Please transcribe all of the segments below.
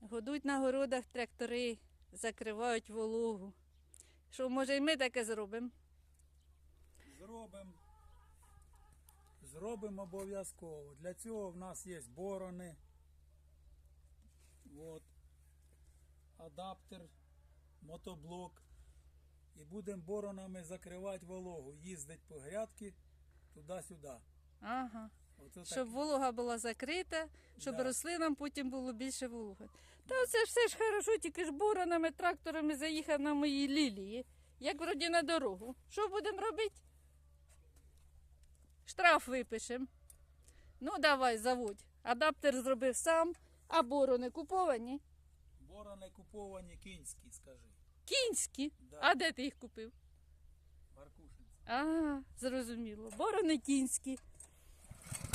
Годуть на городах трактори, закривають вологу. Що, може, і ми таке зробимо? Зробимо. Зробимо обов'язково. Для цього в нас є борони. От. Адаптер, мотоблок. І будемо боронами закривати вологу. Їздить по грядки туди-сюди. Ага. Оце Щоб волога була закрита, щоб Да. рослинам потім було більше вологи. Та це ж все ж хорошо, тільки ж боронами, тракторами заїхав на мої лілії. Як вроді на дорогу. Що будемо робити? Штраф випишемо. Ну, давай, заводь. Адаптер зробив сам, а борони куповані. Борони куповані кінські, скажи. Кінські. Да. А де ти їх купив? Маркушинці. А, зрозуміло. Борони кінські.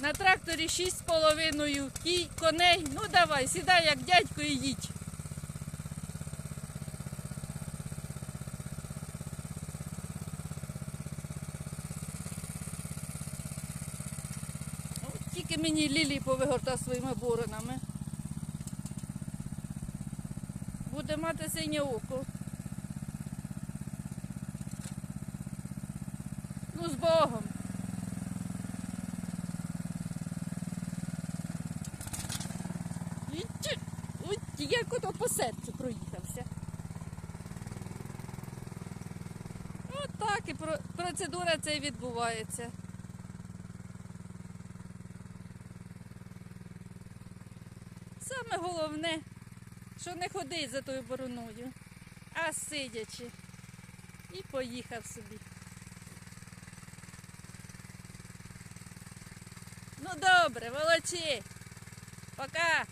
На тракторі 6,5 кій, коней. Ну давай, сідай як дядько і їдь. От Тільки мені Лілі повигортав своїми боронами. Буде мати синє око. Ну, з Богом. Як ото по серцю проїхався. От так і процедура ця відбувається. Саме головне, що не ходить за тою бороною, а сидячи. І поїхав собі. Ну добре, волочи. Пока.